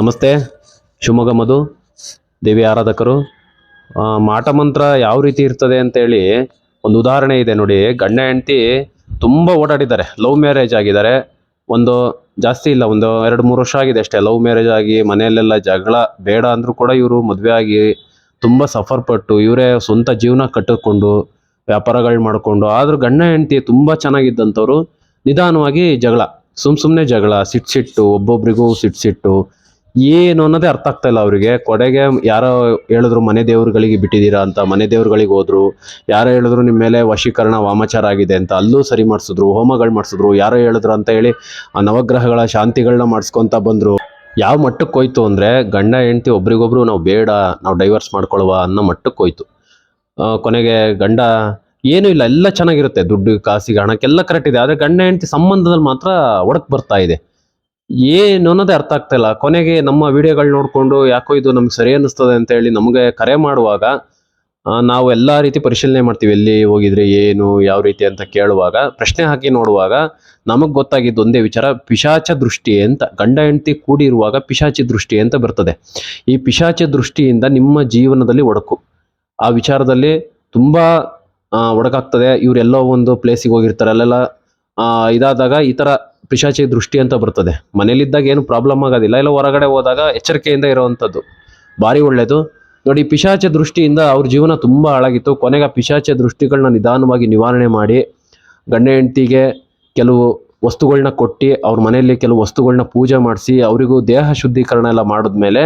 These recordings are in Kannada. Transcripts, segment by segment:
ನಮಸ್ತೆ, ಶಿವಮೊಗ್ಗ ಮಧು, ದೇವಿ ಆರಾಧಕರು. ಮಾಟ ಮಂತ್ರ ಯಾವ ರೀತಿ ಇರ್ತದೆ ಅಂತೇಳಿ ಒಂದು ಉದಾಹರಣೆ ಇದೆ ನೋಡಿ. ಗಂಡ ಹೆಂಡತಿ ತುಂಬ ಓಡಾಡಿದ್ದಾರೆ, ಲವ್ ಮ್ಯಾರೇಜ್ ಆಗಿದ್ದಾರೆ. ಒಂದು ಜಾಸ್ತಿ ಇಲ್ಲ, ಒಂದು ಎರಡು ಮೂರು ವರ್ಷ ಆಗಿದೆ ಅಷ್ಟೇ. ಲವ್ ಮ್ಯಾರೇಜ್ ಆಗಿ ಮನೆಯಲ್ಲೆಲ್ಲ ಜಗಳ, ಬೇಡ ಅಂದರೂ ಕೂಡ ಇವರು ಮದುವೆ ಆಗಿ ತುಂಬ ಸಫರ್ ಪಟ್ಟು ಇವರೇ ಸ್ವಂತ ಜೀವನ ಕಟ್ಟಿಕೊಂಡು ವ್ಯಾಪಾರಗಳು ಮಾಡಿಕೊಂಡು, ಆದರೂ ಗಂಡ ಹೆಂಡತಿ ತುಂಬ ಚೆನ್ನಾಗಿದ್ದಂಥವ್ರು ನಿಧಾನವಾಗಿ ಜಗಳ ಸುಮ್ಮ ಸುಮ್ಮನೆ ಜಗಳ ಸಿಟ್ಟು ಸಿಟ್ಟು, ಒಬ್ಬೊಬ್ರಿಗೂ ಸಿಟ್ಟು ಸಿಟ್ಟು ಏನು ಅನ್ನೋದೇ ಅರ್ಥ ಆಗ್ತಾ ಇಲ್ಲ ಅವರಿಗೆ. ಕೊಡೆಗೆ ಯಾರೋ ಹೇಳಿದ್ರು, ಮನೆ ದೇವರುಗಳಿಗೆ ಬಿಟ್ಟಿದ್ದೀರಾ ಅಂತ, ಮನೆ ದೇವ್ರುಗಳಿಗೆ ಹೋದ್ರು. ಯಾರೋ ಹೇಳಿದ್ರು, ನಿಮ್ಮ ಮೇಲೆ ವಶೀಕರಣ ವಾಮಾಚಾರ ಆಗಿದೆ ಅಂತ, ಅಲ್ಲೂ ಸರಿ ಮಾಡಿಸಿದ್ರು, ಹೋಮಗಳು ಮಾಡಿಸಿದ್ರು. ಯಾರೋ ಹೇಳಿದ್ರು ಅಂತ ಹೇಳಿ ಆ ನವಗ್ರಹಗಳ ಶಾಂತಿಗಳನ್ನ ಮಾಡಿಸ್ಕೊಂತ ಬಂದ್ರು. ಯಾವ ಮಟ್ಟಕ್ಕೆ ಹೋಯ್ತು ಅಂದ್ರೆ, ಗಂಡ, ಹೆಂಡತಿ ಒಬ್ರಿಗೊಬ್ರು ನಾವು ಬೇಡ, ನಾವು ಡೈವರ್ಸ್ ಮಾಡ್ಕೊಳ್ವಾ ಅನ್ನೋ ಮಟ್ಟಕ್ಕೆ ಹೋಯ್ತು. ಕೊನೆಗೆ ಗಂಡ, ಏನೂ ಇಲ್ಲ, ಎಲ್ಲ ಚೆನ್ನಾಗಿರುತ್ತೆ. ದುಡ್ಡು, ಕಾಸಿಗೆ ಹಣಕ್ಕೆಲ್ಲ ಕರೆಕ್ಟ್ ಇದೆ. ಆದರೆ ಗಂಡ, ಹೆಂಡತಿ ಸಂಬಂಧದಲ್ಲಿ ಮಾತ್ರ ಒಡಕ್ ಬರ್ತಾ ಇದೆ. ಏನು ಅನ್ನೋದೇ ಅರ್ಥ ಆಗ್ತಾಯಿಲ್ಲ ಕೊನೆಗೆ ನಮ್ಮ ವಿಡಿಯೋಗಳು ನೋಡಿಕೊಂಡು ಯಾಕೋ ಇದು ನಮ್ಗೆ ಸರಿ ಅನ್ನಿಸ್ತದೆ ಅಂತ ಹೇಳಿ ನಮಗೆ ಕರೆ ಮಾಡುವಾಗ ನಾವು ಎಲ್ಲ ರೀತಿ ಪರಿಶೀಲನೆ ಮಾಡ್ತೀವಿ. ಎಲ್ಲಿ ಹೋಗಿದ್ರೆ ಏನು, ಯಾವ ರೀತಿ ಅಂತ ಕೇಳುವಾಗ, ಪ್ರಶ್ನೆ ಹಾಕಿ ನೋಡುವಾಗ ನಮಗೆ ಗೊತ್ತಾಗಿದ್ದು ಒಂದೇ ವಿಚಾರ, ಪಿಶಾಚ ದೃಷ್ಟಿ ಅಂತ, ಗಂಡ ಹೆಂಡತಿ ಕೂಡಿರುವಾಗ ಪಿಶಾಚಿ ದೃಷ್ಟಿ ಅಂತ ಬರ್ತದೆ. ಈ ಪಿಶಾಚ ದೃಷ್ಟಿಯಿಂದ ನಿಮ್ಮ ಜೀವನದಲ್ಲಿ ಒಡಕು. ಆ ವಿಚಾರದಲ್ಲಿ ತುಂಬ ಒಡಕಾಗ್ತದೆ. ಇವರೆಲ್ಲೋ ಒಂದು ಪ್ಲೇಸಿಗೆ ಹೋಗಿರ್ತಾರೆ, ಅಲ್ಲೆಲ್ಲ ಇದಾದಾಗ ಈ ಥರ ಪಿಶಾಚಿ ದೃಷ್ಟಿ ಅಂತ ಬರ್ತದೆ. ಮನೇಲಿದ್ದಾಗ ಏನು ಪ್ರಾಬ್ಲಮ್ ಆಗೋದಿಲ್ಲ. ಇಲ್ಲ, ಹೊರಗಡೆ ಹೋದಾಗ ಎಚ್ಚರಿಕೆಯಿಂದ ಇರುವಂಥದ್ದು ಭಾರಿ ಒಳ್ಳೆಯದು ನೋಡಿ, ಪಿಶಾಚ ದೃಷ್ಟಿಯಿಂದ ಅವ್ರ ಜೀವನ ತುಂಬ ಹಾಳಾಗಿತ್ತು. ಕೊನೆಗೆ ಪಿಶಾಚ ದೃಷ್ಟಿಗಳನ್ನ ನಿಧಾನವಾಗಿ ನಿವಾರಣೆ ಮಾಡಿ, ಗಂಡ ಹೆಂಡತಿಗೆ ಕೆಲವು ವಸ್ತುಗಳನ್ನ ಕೊಟ್ಟು, ಅವ್ರ ಮನೆಯಲ್ಲಿ ಕೆಲವು ವಸ್ತುಗಳನ್ನ ಪೂಜೆ ಮಾಡಿಸಿ, ಅವರಿಗೂ ದೇಹ ಶುದ್ಧೀಕರಣ ಎಲ್ಲ ಮಾಡಿದ್ಮೇಲೆ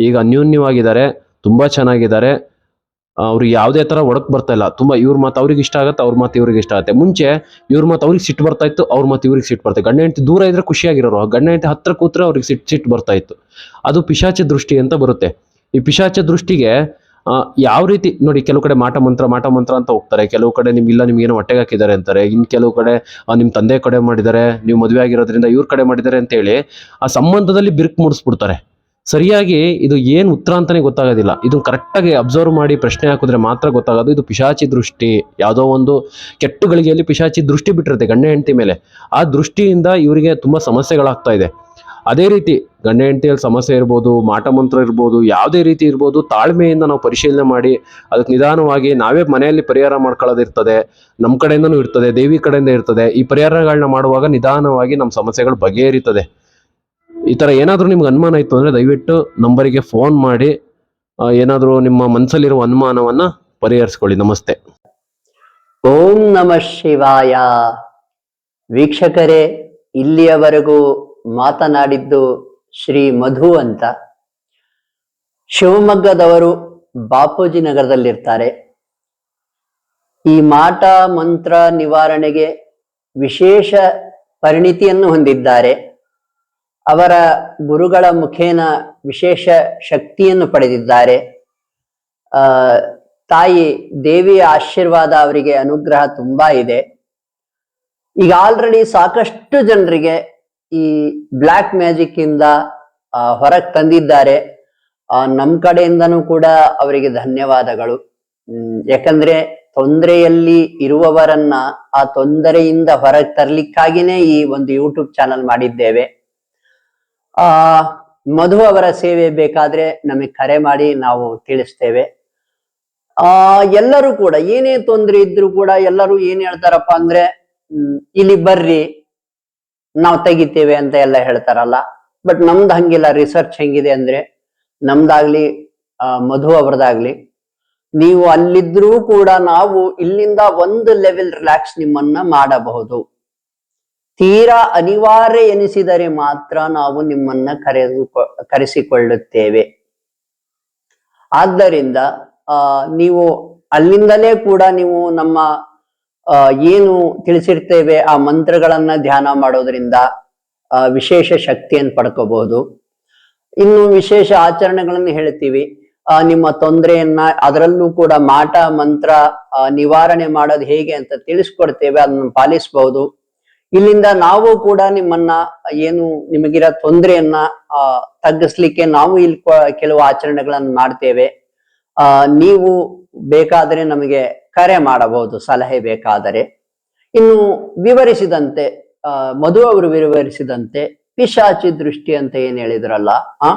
ಈಗ ಅನ್ಯೋನ್ಯವಾಗಿದ್ದಾರೆ. ತುಂಬ ಚೆನ್ನಾಗಿದ್ದಾರೆ. ಅವ್ರಿಗೆ ಯಾವುದೇ ಥರ ಒಡಕ್ ಬರ್ತಾ ಇಲ್ಲ. ತುಂಬ ಇವ್ರ ಮಾತು ಅವ್ರಿಗೆ ಇಷ್ಟ ಆಗುತ್ತೆ, ಅವ್ರ ಮಾತು ಇವ್ರಿಗೆ ಇಷ್ಟ ಆಗುತ್ತೆ. ಮುಂಚೆ ಇವ್ರ ಮಾತು ಅವ್ರಿಗೆ ಸಿಟ್ಟು ಬರ್ತಾ ಇತ್ತು, ಅವ್ರ ಮಾತು ಇವ್ರಿಗೆ ಸಿಟ್ಟು ಬರ್ತಾ ಗಂಡ ಹೆಂಡತಿ ದೂರ ಇದ್ರೆ ಖುಷಿಯಾಗಿರೋರು ಗಂಡ ಹೆಂಡತಿ ಹತ್ರ ಕೂತ್ರೆ ಅವ್ರಿಗೆ ಸಿಟ್ಟು ಸಿಟ್ಟು ಬರ್ತಾ ಇತ್ತು. ಅದು ಪಿಶಾಚ ದೃಷ್ಟಿ ಅಂತ ಬರುತ್ತೆ. ಈ ಪಿಶಾಚ ದೃಷ್ಟಿಗೆ ಯಾವ ರೀತಿ, ನೋಡಿ ಕೆಲವು ಕಡೆ ಮಾಟ ಮಂತ್ರ ಮಾಟ ಮಂತ್ರ ಅಂತ ಹೋಗ್ತಾರೆ. ಕೆಲವು ಕಡೆ ನಿಮ್ಗೆ ಇಲ್ಲ, ನಿಮ್ಗೆ ಏನೋ ಹೊಟ್ಟೆಗೆ ಹಾಕಿದ್ದಾರೆ ಅಂತಾರೆ. ಇನ್ನು ಕೆಲವು ಕಡೆ ನಿಮ್ಮ ತಂದೆ ಕಡೆ ಮಾಡಿದ್ದಾರೆ, ನೀವು ಮದುವೆ ಆಗಿರೋದ್ರಿಂದ ಇವ್ರ ಕಡೆ ಮಾಡಿದ್ದಾರೆ ಅಂತೇಳಿ ಆ ಸಂಬಂಧದಲ್ಲಿ ಬಿರುಕು ಮೂಡಿಸ್ಬಿಡ್ತಾರೆ. ಸರಿಯಾಗಿ ಇದು ಏನು ಉತ್ತರ ಅಂತಾನೆ ಗೊತ್ತಾಗೋದಿಲ್ಲ. ಇದನ್ನ ಕರೆಕ್ಟಾಗಿ ಅಬ್ಸರ್ವ್ ಮಾಡಿ ಪ್ರಶ್ನೆ ಹಾಕಿದ್ರೆ ಮಾತ್ರ ಗೊತ್ತಾಗೋದು. ಇದು ಪಿಶಾಚಿ ದೃಷ್ಟಿ. ಯಾವುದೋ ಒಂದು ಕೆಟ್ಟುಗಳಿಗೆಯಲ್ಲಿ ಪಿಶಾಚಿ ದೃಷ್ಟಿ ಬಿಟ್ಟಿರುತ್ತೆ ಗಂಡ ಹೆಂಡತಿ ಮೇಲೆ. ಆ ದೃಷ್ಟಿಯಿಂದ ಇವರಿಗೆ ತುಂಬ ಸಮಸ್ಯೆಗಳಾಗ್ತಾ ಇದೆ. ಅದೇ ರೀತಿ ಗಂಡ ಹೆಂಡತಿಯಲ್ಲಿ ಸಮಸ್ಯೆ ಇರ್ಬೋದು, ಮಾಟ ಮಂತ್ರ ಇರ್ಬೋದು, ಯಾವುದೇ ರೀತಿ ಇರ್ಬೋದು, ತಾಳ್ಮೆಯಿಂದ ನಾವು ಪರಿಶೀಲನೆ ಮಾಡಿ, ಅದಕ್ಕೆ ನಿಧಾನವಾಗಿ ನಾವೇ ಮನೆಯಲ್ಲಿ ಪರಿಹಾರ ಮಾಡ್ಕೊಳ್ಳೋದಿರ್ತದೆ ನಮ್ಮ ಕಡೆಯಿಂದನೂ ಇರ್ತದೆ, ದೇವಿ ಕಡೆಯಿಂದ ಇರ್ತದೆ. ಈ ಪರಿಹಾರಗಳನ್ನ ಮಾಡುವಾಗ ನಿಧಾನವಾಗಿ ನಮ್ಮ ಸಮಸ್ಯೆಗಳು ಬಗೆಹರಿತದೆ. ಈ ಥರ ಏನಾದರೂ ನಿಮ್ಗೆ ಅನುಮಾನ ಇತ್ತು ಅಂದರೆ ದಯವಿಟ್ಟು ನಂಬರಿಗೆ ಫೋನ್ ಮಾಡಿ ಏನಾದರೂ ನಿಮ್ಮ ಮನಸ್ಸಲ್ಲಿರುವ ಅನುಮಾನವನ್ನ ಪರಿಹರಿಸ್ಕೊಳ್ಳಿ. ನಮಸ್ತೆ. ಓಂ ನಮಃ ಶಿವಾಯ. ವೀಕ್ಷಕರೇ, ಇಲ್ಲಿಯವರೆಗೂ ಮಾತನಾಡಿದ್ದು ಶ್ರೀ ಮಧು ಅಂತ. ಶಿವಮೊಗ್ಗದವರು ಬಾಪೂಜಿ ನಗರದಲ್ಲಿರ್ತಾರೆ. ಈ ಮಾಟ ಮಂತ್ರ ನಿವಾರಣೆಗೆ ವಿಶೇಷ ಪರಿಣಿತಿಯನ್ನು ಹೊಂದಿದ್ದಾರೆ. ಅವರ ಗುರುಗಳ ಮುಖೇನ ವಿಶೇಷ ಶಕ್ತಿಯನ್ನು ಪಡೆದಿದ್ದಾರೆ. ಆ ತಾಯಿ ದೇವಿಯ ಆಶೀರ್ವಾದ ಅವರಿಗೆ ಅನುಗ್ರಹ ತುಂಬಾ ಇದೆ. ಈಗ ಆಲ್ರೆಡಿ ಸಾಕಷ್ಟು ಜನರಿಗೆ ಈ ಬ್ಲ್ಯಾಕ್ ಮ್ಯಾಜಿಕ್ ಇಂದ ಹೊರಗೆ ತಂದಿದ್ದಾರೆ. ಆ, ನಮ್ ಕಡೆಯಿಂದನೂ ಕೂಡ ಅವರಿಗೆ ಧನ್ಯವಾದಗಳು. ಯಾಕಂದ್ರೆ ತೊಂದರೆಯಲ್ಲಿ ಇರುವವರನ್ನ ಆ ತೊಂದರೆಯಿಂದ ಹೊರಗೆ ತರಲಿಕ್ಕಾಗಿನೇ ಈ ಒಂದು ಯೂಟ್ಯೂಬ್ ಚಾನಲ್ ಮಾಡಿದ್ದೇವೆ. ಆ, ಮಧು ಅವರ ಸೇವೆ ಬೇಕಾದ್ರೆ ನಮಗೆ ಕರೆ ಮಾಡಿ ನಾವು ತಿಳಿಸ್ತೇವೆ. ಆ, ಎಲ್ಲರೂ ಕೂಡ ಏನೇ ತೊಂದರೆ ಇದ್ರು ಕೂಡ ಎಲ್ಲರೂ ಏನ್ ಹೇಳ್ತಾರಪ್ಪ ಅಂದ್ರೆ ಇಲ್ಲಿ ಬರ್ರಿ, ನಾವು ತೆಗಿತೇವೆ ಅಂತ ಎಲ್ಲ ಹೇಳ್ತಾರಲ್ಲ. ಬಟ್ ನಮ್ದು ಹಂಗಿಲ್ಲ ರಿಸರ್ಚ್ ಹೆಂಗಿದೆ ಅಂದ್ರೆ, ನಮ್ದಾಗ್ಲಿ ಮಧು ಅವರದಾಗ್ಲಿ, ನೀವು ಅಲ್ಲಿದ್ರೂ ಕೂಡ ನಾವು ಇಲ್ಲಿಂದ ಒಂದು ಲೆವೆಲ್ ರಿಲ್ಯಾಕ್ಸ್ ನಿಮ್ಮನ್ನ ಮಾಡಬಹುದು. ತೀರಾ ಅನಿವಾರ್ಯ ಎನಿಸಿದರೆ ಮಾತ್ರ ನಾವು ನಿಮ್ಮನ್ನ ಕರೆದು ಕರೆಸಿಕೊಳ್ಳುತ್ತೇವೆ. ಆದ್ದರಿಂದ ನೀವು ಅಲ್ಲಿಂದಲೇ ಕೂಡ ನೀವು ನಮ್ಮ ಏನು ತಿಳಿಸಿರ್ತೇವೆ, ಆ ಮಂತ್ರಗಳನ್ನ ಧ್ಯಾನ ಮಾಡೋದ್ರಿಂದ ವಿಶೇಷ ಶಕ್ತಿಯನ್ನು ಪಡ್ಕೋಬಹುದು ಇನ್ನು ವಿಶೇಷ ಆಚರಣೆಗಳನ್ನು ಹೇಳ್ತೀವಿ. ನಿಮ್ಮ ತೊಂದರೆಯನ್ನ ಅದರಲ್ಲೂ ಕೂಡ ಮಾಟ, ಮಂತ್ರ ನಿವಾರಣೆ ಮಾಡೋದು ಹೇಗೆ ಅಂತ ತಿಳಿಸ್ಕೊಡ್ತೇವೆ, ಅದನ್ನು ಪಾಲಿಸಬಹುದು ಇಲ್ಲಿಂದ ನಾವು ಕೂಡ ನಿಮ್ಮನ್ನ ಏನು ನಿಮಗಿರೋ ತೊಂದರೆಯನ್ನ, ಆ, ತಗ್ಗಿಸ್ಲಿಕ್ಕೆ ನಾವು ಇಲ್ಲಿ ಕೆಲವು ಆಚರಣೆಗಳನ್ನು ಮಾಡ್ತೇವೆ. ಆ, ನೀವು ಬೇಕಾದರೆ ನಮಗೆ ಕರೆ ಮಾಡಬಹುದು, ಸಲಹೆ ಬೇಕಾದರೆ. ಇನ್ನು ವಿವರಿಸಿದಂತೆ ಮಧು ಅವರು ವಿವರಿಸಿದಂತೆ ಪಿಶಾಚಿ ದೃಷ್ಟಿ ಅಂತ ಏನ್ ಹೇಳಿದ್ರಲ್ಲ, ಆ?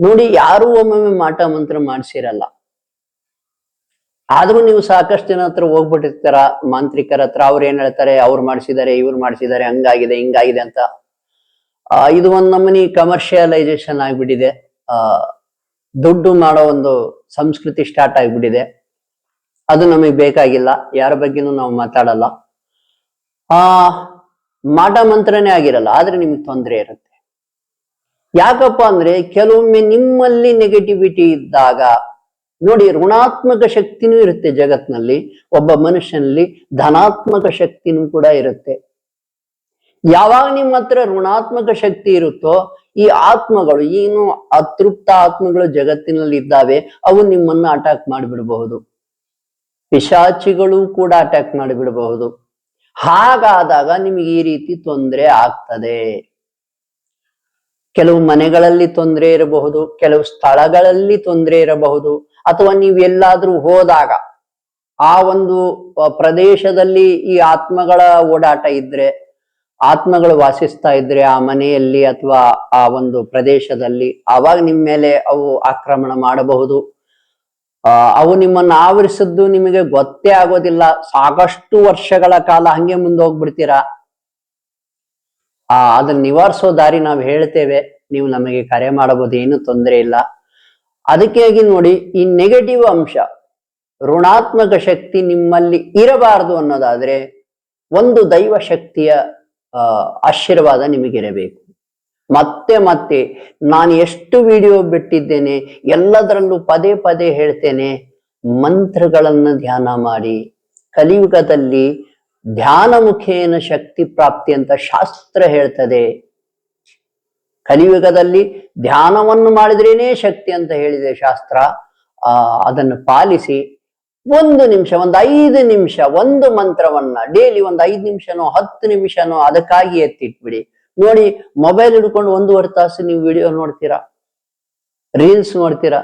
ನೋಡಿ, ಯಾರು ಒಮ್ಮೊಮ್ಮೆ ಮಾಟ ಮಂತ್ರ ಮಾಡಿಸಿರಲ್ಲ. ಆದ್ರೂ ನೀವು ಸಾಕಷ್ಟು ಜನ ಹತ್ರ ಹೋಗ್ಬಿಟ್ಟಿರ್ತಾರ? ಮಾಂತ್ರಿಕರ ಹತ್ರ ಅವ್ರು ಏನ್ ಹೇಳ್ತಾರೆ? ಅವ್ರು ಮಾಡಿಸಿದ್ದಾರೆ, ಇವ್ರು ಮಾಡಿಸಿದ್ದಾರೆ, ಹಂಗಾಗಿದೆ, ಹಿಂಗಾಗಿದೆ ಅಂತ. ಇದು ಒಂದ್ ನಮ್ಮನಿ ಕಮರ್ಷಿಯಲೈಸೇಷನ್ ಆಗ್ಬಿಟ್ಟಿದೆ. ಆ, ದುಡ್ಡು ಮಾಡೋ ಒಂದು ಸಂಸ್ಕೃತಿ ಸ್ಟಾರ್ಟ್ ಆಗ್ಬಿಟ್ಟಿದೆ. ಅದು ನಮಗೆ ಬೇಕಾಗಿಲ್ಲ. ಯಾರ ಬಗ್ಗೆನೂ ನಾವು ಮಾತಾಡಲ್ಲ. ಆ, ಮಾಟ ಮಂತ್ರನೇ ಆಗಿರಲ್ಲ, ಆದ್ರೆ ನಿಮ್ಗೆ ತೊಂದರೆ ಇರುತ್ತೆ. ಯಾಕಪ್ಪ ಅಂದ್ರೆ ಕೆಲವೊಮ್ಮೆ ನಿಮ್ಮಲ್ಲಿ ನೆಗೆಟಿವಿಟಿ ಇದ್ದಾಗ ನೋಡಿ, ಋಣಾತ್ಮಕ ಶಕ್ತಿನೂ ಇರುತ್ತೆ ಜಗತ್ನಲ್ಲಿ, ಒಬ್ಬ ಮನುಷ್ಯನಲ್ಲಿ ಧನಾತ್ಮಕ ಶಕ್ತಿನೂ ಕೂಡ ಇರುತ್ತೆ. ಯಾವಾಗ ನಿಮ್ಮ ಹತ್ರ ಋಣಾತ್ಮಕ ಶಕ್ತಿ ಇರುತ್ತೋ, ಈ ಆತ್ಮಗಳು, ಏನು ಅತೃಪ್ತ ಆತ್ಮಗಳು ಜಗತ್ತಿನಲ್ಲಿ ಇದ್ದಾವೆ, ಅವು ನಿಮ್ಮನ್ನ ಅಟ್ಯಾಕ್ ಮಾಡಿಬಿಡಬಹುದು. ಪಿಶಾಚಿಗಳು ಕೂಡ ಅಟ್ಯಾಕ್ ಮಾಡಿಬಿಡಬಹುದು. ಹಾಗಾದಾಗ ನಿಮಗೆ ಈ ರೀತಿ ತೊಂದರೆ ಆಗ್ತದೆ. ಕೆಲವು ಮನೆಗಳಲ್ಲಿ ತೊಂದರೆ ಇರಬಹುದು, ಕೆಲವು ಸ್ಥಳಗಳಲ್ಲಿ ತೊಂದರೆ ಇರಬಹುದು ಅಥವಾ ನೀವು ಎಲ್ಲಾದ್ರೂ ಹೋದಾಗ ಆ ಒಂದು ಪ್ರದೇಶದಲ್ಲಿ ಈ ಆತ್ಮಗಳ ಓಡಾಟ ಇದ್ರೆ, ಆತ್ಮಗಳು ವಾಸಿಸ್ತಾ ಇದ್ರೆ ಆ ಮನೆಯಲ್ಲಿ ಅಥವಾ ಆ ಒಂದು ಪ್ರದೇಶದಲ್ಲಿ, ಆವಾಗ ನಿಮ್ಮ ಮೇಲೆ ಅವು ಆಕ್ರಮಣ ಮಾಡಬಹುದು. ಅವು ನಿಮ್ಮನ್ನು ಆವರಿಸಿದ್ದು ನಿಮಗೆ ಗೊತ್ತೇ ಆಗೋದಿಲ್ಲ. ಸಾಕಷ್ಟು ವರ್ಷಗಳ ಕಾಲ ಹಂಗೆ ಮುಂದೆ ಹೋಗ್ಬಿಡ್ತೀರಾ ಆ, ಅದನ್ನ ನಿವಾರಿಸೋ ದಾರಿ ನಾವು ಹೇಳ್ತೇವೆ. ನೀವು ನಮಗೆ ಕರೆ ಮಾಡಬಹುದು ಏನು ತೊಂದರೆ ಇಲ್ಲ. ಅದಕ್ಕಾಗಿ ನೋಡಿ, ಈ ನೆಗೆಟಿವ್ ಅಂಶ, ಋಣಾತ್ಮಕ ಶಕ್ತಿ ನಿಮ್ಮಲ್ಲಿ ಇರಬಾರದು ಅನ್ನೋದಾದ್ರೆ, ಒಂದು ದೈವ ಶಕ್ತಿಯ ಆಶೀರ್ವಾದ ನಿಮಗಿರಬೇಕು. ಮತ್ತೆ ಮತ್ತೆ, ನಾನು ಎಷ್ಟು ವಿಡಿಯೋ ಬಿಟ್ಟಿದ್ದೇನೆ, ಎಲ್ಲದರಲ್ಲೂ ಪದೇ ಪದೇ ಹೇಳ್ತೇನೆ, ಮಂತ್ರಗಳನ್ನು ಧ್ಯಾನ ಮಾಡಿ, ಕಲಿಯುಗದಲ್ಲಿ ಧ್ಯಾನ ಮುಖೇನ ಶಕ್ತಿ ಪ್ರಾಪ್ತಿ ಅಂತ ಶಾಸ್ತ್ರ ಹೇಳ್ತದೆ. ಕಲಿಯುಗದಲ್ಲಿ ಧ್ಯಾನವನ್ನು ಮಾಡಿದ್ರೇನೆ ಶಕ್ತಿ ಅಂತ ಹೇಳಿದೆ ಶಾಸ್ತ್ರ. ಆ, ಅದನ್ನು ಪಾಲಿಸಿ ಒಂದು ನಿಮಿಷ, ಒಂದು ಐದು ನಿಮಿಷ, ಒಂದು ಮಂತ್ರವನ್ನ, ಡೈಲಿ ಒಂದು ಐದು ನಿಮಿಷನೋ, ಹತ್ತು ನಿಮಿಷನೋ ಅದಕ್ಕಾಗಿ ಎತ್ತಿಟ್ಬಿಡಿ. ನೋಡಿ, ಮೊಬೈಲ್ ಹಿಡ್ಕೊಂಡು ಒಂದೂವರೆ ತಾಸು ನೀವು ವಿಡಿಯೋ ನೋಡ್ತೀರಾ? ರೀಲ್ಸ್ ನೋಡ್ತೀರಾ?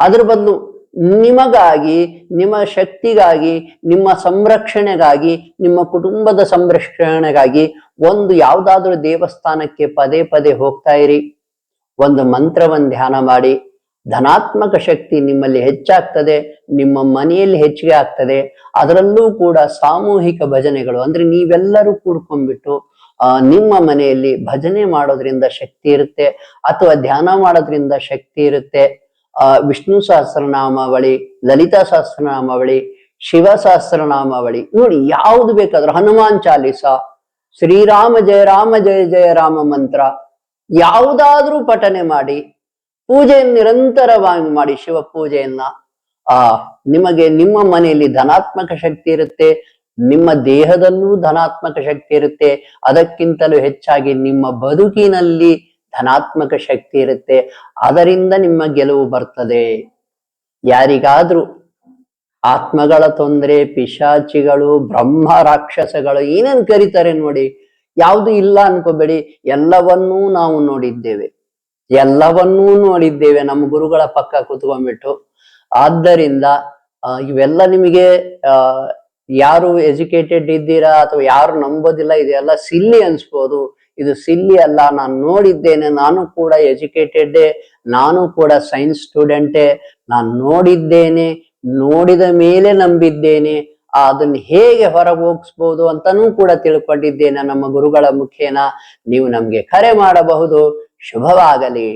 ಅದ್ರ ಬದಲು ನಿಮಗಾಗಿ, ನಿಮ್ಮ ಶಕ್ತಿಗಾಗಿ, ನಿಮ್ಮ ಸಂರಕ್ಷಣೆಗಾಗಿ, ನಿಮ್ಮ ಕುಟುಂಬದ ಸಂರಕ್ಷಣೆಗಾಗಿ ಒಂದು ಯಾವುದಾದ್ರೂ ದೇವಸ್ಥಾನಕ್ಕೆ ಪದೇ ಪದೇ ಹೋಗ್ತಾ ಇರಿ. ಒಂದು ಮಂತ್ರವನ್ನು ಧ್ಯಾನ ಮಾಡಿ. ಧನಾತ್ಮಕ ಶಕ್ತಿ ನಿಮ್ಮಲ್ಲಿ ಹೆಚ್ಚಾಗ್ತದೆ, ನಿಮ್ಮ ಮನೆಯಲ್ಲಿ ಹೆಚ್ಚಿಗೆ ಆಗ್ತದೆ. ಅದರಲ್ಲೂ ಕೂಡ ಸಾಮೂಹಿಕ ಭಜನೆಗಳು, ಅಂದ್ರೆ ನೀವೆಲ್ಲರೂ ಕೂಡ್ಕೊಂಡ್ಬಿಟ್ಟು ನಿಮ್ಮ ಮನೆಯಲ್ಲಿ ಭಜನೆ ಮಾಡೋದ್ರಿಂದ ಶಕ್ತಿ ಇರುತ್ತೆ, ಅಥವಾ ಧ್ಯಾನ ಮಾಡೋದ್ರಿಂದ ಶಕ್ತಿ ಇರುತ್ತೆ. ಆ ವಿಷ್ಣು ಸಹಸ್ರನಾಮಾವಳಿ, ಲಲಿತಾ ಸಹಸ್ರನಾಮಾವಳಿ, ಶಿವ ಸಹಸ್ರನಾಮಾವಳಿ. ನೋಡಿ, ಯಾವುದು ಬೇಕಾದ್ರೂ ಹನುಮಾನ್ ಚಾಲಿಸ, ಶ್ರೀರಾಮ ಜಯ ರಾಮ ಜಯ ಜಯ ರಾಮ ಮಂತ್ರ ಯಾವುದಾದ್ರೂ ಪಠನೆ ಮಾಡಿ, ಪೂಜೆಯನ್ನು ನಿರಂತರವಾಗಿ ಮಾಡಿ, ಶಿವ ಪೂಜೆಯನ್ನ. ಆ, ನಿಮಗೆ ನಿಮ್ಮ ಮನೆಯಲ್ಲಿ ಧನಾತ್ಮಕ ಶಕ್ತಿ ಇರುತ್ತೆ, ನಿಮ್ಮ ದೇಹದಲ್ಲೂ ಧನಾತ್ಮಕ ಶಕ್ತಿ ಇರುತ್ತೆ, ಅದಕ್ಕಿಂತಲೂ ಹೆಚ್ಚಾಗಿ ನಿಮ್ಮ ಬದುಕಿನಲ್ಲಿ ಧನಾತ್ಮಕ ಶಕ್ತಿ ಇರುತ್ತೆ, ಅದರಿಂದ ನಿಮ್ಮ ಗೆಲುವು ಬರ್ತದೆ. ಯಾರಿಗಾದ್ರೂ ಆತ್ಮಗಳ ತೊಂದರೆ, ಪಿಶಾಚಿಗಳು, ಬ್ರಹ್ಮ ರಾಕ್ಷಸಗಳು, ಏನೇನ್ ಕರೀತಾರೆ ನೋಡಿ, ಯಾವುದು ಇಲ್ಲ ಅನ್ಕೋಬೇಡಿ, ಎಲ್ಲವನ್ನೂ ನಾವು ನೋಡಿದ್ದೇವೆ. ಎಲ್ಲವನ್ನೂ ನೋಡಿದ್ದೇವೆ, ನಮ್ಮ ಗುರುಗಳ ಪಕ್ಕ ಕುತ್ಕೊಂಡ್ಬಿಟ್ಟು. ಆದ್ದರಿಂದ ಇವೆಲ್ಲ ನಿಮಗೆ ಯಾರು ಎಜುಕೇಟೆಡ್ ಇದ್ದೀರಾ ಅಥವಾ ಯಾರು ನಂಬೋದಿಲ್ಲ, ಇದೆಲ್ಲ ಸಿಲ್ಲಿ ಅನ್ಸ್ಬೋದು. ಇದು ಸಿಲ್ಲಿ ಅಲ್ಲ, ನಾನು ನೋಡಿದ್ದೇನೆ, ನಾನು ಕೂಡ ಎಜುಕೇಟೆಡ್ ನಾನು ಕೂಡ ಸೈನ್ಸ್ ಸ್ಟೂಡೆಂಟೇ ನಾನು ನೋಡಿದ್ದೇನೆ, ನೋಡಿದ ಮೇಲೆ ನಂಬಿದ್ದೇನೆ ಅದನ್ನ ಹೇಗೆ ಹೊರಗೋಗಿಸ್ಬೋದು ಅಂತಾನೂ ಕೂಡ ತಿಳ್ಕೊಂಡಿದ್ದೇನೆ ನಮ್ಮ ಗುರುಗಳ ಮುಖೇನ, ನೀವು ನಮ್ಗೆ ಕರೆ ಮಾಡಬಹುದು, ಶುಭವಾಗಲಿ.